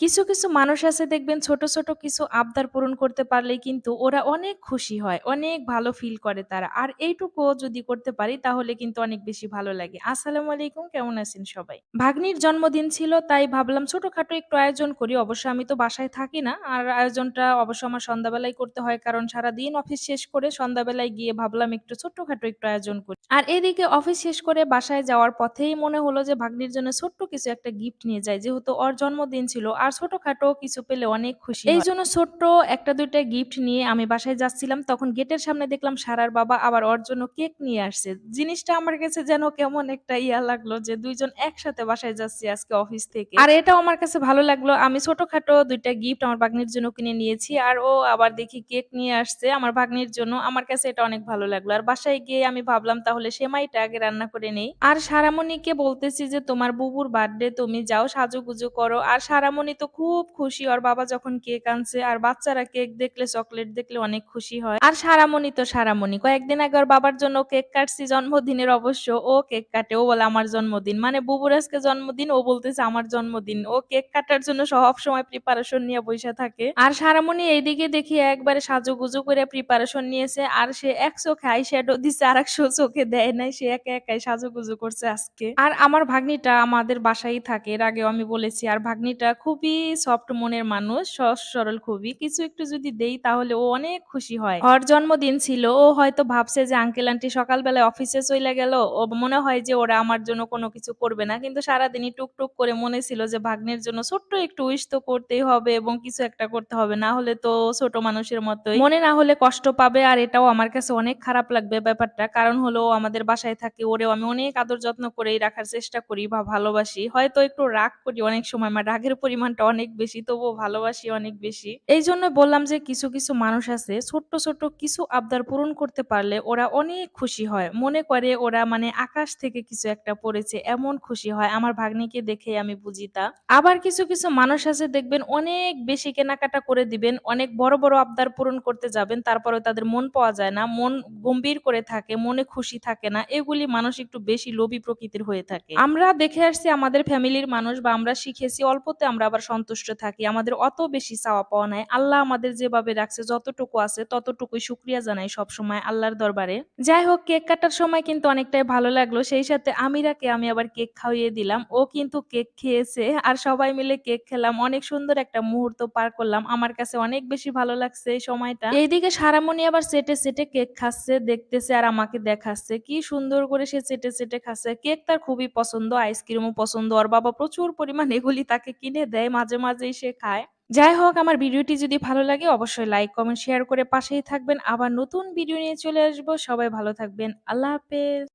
কিছু, কিছু মানুষ আছে দেখবেন ছোট, ছোট কিছু আবদার পূরণ করতে পারলেই কিন্তু ওরা অনেক খুশি হয়। অনেক ভালো ফিল করে তারা। আর এইটুকুও যদি করতে পারি তাহলে কিন্তু অনেক বেশি ভালো লাগে। আসসালামু আলাইকুম কেমন আছেন সবাই? ভাগ্নির জন্মদিন ছিল তাই ভাবলাম ছোটখাটো একটু আয়োজন করি। অবশ্য আমি তো বাসায় থাকি না। আর আয়োজনটা অবশ্য আমার সন্ধ্যাবেলায় করতে হয় কারণ সারাদিন অফিস শেষ করে সন্ধ্যাবেলায় গিয়ে ভাবলাম একটু ছোট্টখাটো একটু আয়োজন করি। আর এদিকে অফিস শেষ করে বাসায় যাওয়ার পথেই মনে হলো যে ভাগ্নির জন্য ছোট্ট কিছু একটা গিফট নিয়ে যাই। যেহেতু ওর জন্মদিন ছিল আর ছোটখাটো কিছু পেলে অনেক খুশি হয়। এইজন্য ছোট্ট ১টা ২টা গিফট নিয়ে আমি বাসায় যাচ্ছিলাম। তখন গেটের সামনে দেখলাম সারার বাবা আবার ওর জন্য কেক নিয়ে আসছে। জিনিসটা আমার কাছে যেন কেমন একটা ইয়া লাগল যে ২ জন একসাথে বাসায় যাচ্ছি আজকে অফিস থেকে। আর এটাও আমার কাছে ভালো লাগল। আমি ছোটখাটো ২ টা গিফট আমার ভাগ্নির জন্য কিনে নিয়েছি। আর ও আবার দেখি কেক নিয়ে আসছে আমার ভাগ্নির জন্য। আমার কাছে এটা অনেক ভালো লাগল। আর বাসায় গিয়ে আমি ভাবলাম তাহলে সেমাইটা আগে রান্না করে নেই। আর সারামণিকে বলতেছি যে তোমার বুবুর বার্থডে তুমি যাও সাজুগুজু করো। আর সারামণি তো খুব খুশি ওর বাবা যখন কেক আনছে আর বাচ্চারা কেক দেখলে, চকলেট দেখলে অনেক খুশি হয়। আর সারামণি তো সারামণি। কয়েকদিন আগে ওর বাবার জন্য কেক কাটছি জন্মদিনের অবশ্য ও কেক কাটে। ও বলে আমার জন্মদিন। মানে বুবুর আজকে জন্মদিন, ও বলতেছে আমার জন্মদিন। ও কেক কাটার জন্য সব সময় প্রিপারেশন নিয়ে বইসা থাকে। আর সারামণি এইদিকে দেখি একবারে সাজুগুজু করে প্রিপারেশন নিয়েছে। আর সে একশো চোখে আই শ্যাডো দিছে আরেক চোখে দেয় নাই। সে একা একাই সাজুগুজু করছে আজকে। আর আমার ভাগ্নিটা আমাদের বাসায় থাকে। এর আগেও আমি বলেছি। আর ভাগ্নিটা খুবই সফট মনের মানুষ। সহজ সরল খুবই। কিছু একটু যদি দেই তাহলে ও অনেক খুশি হয়। ওর জন্মদিন ছিল। ও হয়তো ভাবছে যে আঙ্কেল আন্টি সকালবেলায় অফিসে চইলা গেল। ও মনে হয় যে ওরা আমার জন্য কোনো কিছু করবে না। কিন্তু সারাদিনই টুকটুক করে মনে ছিল যে ভাগ্নের জন্য ছোট্ট একটু উইশ তো করতেই হবে এবং কিছু একটা করতে হবে। না হলে তো ছোট মানুষের মতোই। মনে না হলে কষ্ট পাবে আর এটাও আমার কাছে অনেক খারাপ লাগবে ব্যাপারটা। কারণ হলো আমাদের বাসায় থাকে। ওরেও আমি অনেক আদর যত্ন করেই রাখার চেষ্টা করি বা ভালোবাসি। হয়তো একটু রাগ করি অনেক সময়। আমার রাগের পরিমাণটা অনেক বেশি তবুও ভালোবাসি অনেক বেশি। এইজন্য বললাম যে কিছু, কিছু মানুষ আছে ছোট্ট, ছোট্ট কিছু আবদার পূরণ করতে পারলে ওরা অনেক খুশি হয়। মনে করে ওরা মানে আকাশ থেকে কিছু একটা পড়েছে এমন খুশি হয়। আমার ভাগ্নিকে দেখেই আমি বুঝি তা। আবার কিছু, কিছু মানুষ আছে দেখবেন অনেক বেশি কেনাকাটা করে দিবেন। অনেক বড়, বড় আবদার পূরণ করতে যাবেন। তারপরেও তাদের মন পাওয়া যায় না। মন গম্ভীর করে থাকে, মনে খুশি থাকে না। এগুলি মানুষ একটু বেশি লোভী প্রকৃতির হয়ে থাকে। আমরা দেখে আসছি আমাদের ফ্যামিলির মানুষ বা আমরা শিখেছি অল্পতে আমরা আবার সন্তুষ্ট থাকি। আমাদের অত বেশি চাওয়া পাওয়া নাই। আল্লাহ আমাদের যেভাবে রাখছে যতটুকু আছে ততটুকুই শুক্রিয়া জানাই সবসময় আল্লাহর দরবারে। যাই হোক কেক কাটার সময় কিন্তু অনেকটাই ভালো লাগল। সেই সাথে আমিরাকে আমি আবার কেক খাইয়ে দিলাম। ও কিন্তু কেক খেয়েছে আর সবাই মিলে কেক খেলাম। অনেক সুন্দর একটা মুহূর্ত পার করলাম। আমার কাছে অনেক বেশি ভালো লাগছে এই সময়টা। এইদিকে সারামণি আবার চেটে, সেটে কেক খাচ্ছে, দেখতেছে আর আমাকে দেখাচ্ছে। কি সুন্দর করে সে চেটে, চেটে খাচ্ছে। কেক তার খুবই পছন্দ, আইসক্রিমও পছন্দ। ওর বাবা প্রচুর পরিমাণ এগুলি তাকে কিনে দেয়। মাঝে, মাঝেই সে খায়। যাই হোক আমার ভিডিওটি যদি ভালো লাগে অবশ্যই লাইক, কমেন্ট, শেয়ার করে পাশেই থাকবেন। আবার নতুন ভিডিও নিয়ে চলে আসব। সবাই ভালো থাকবেন। আল্লাহ হাফেজ।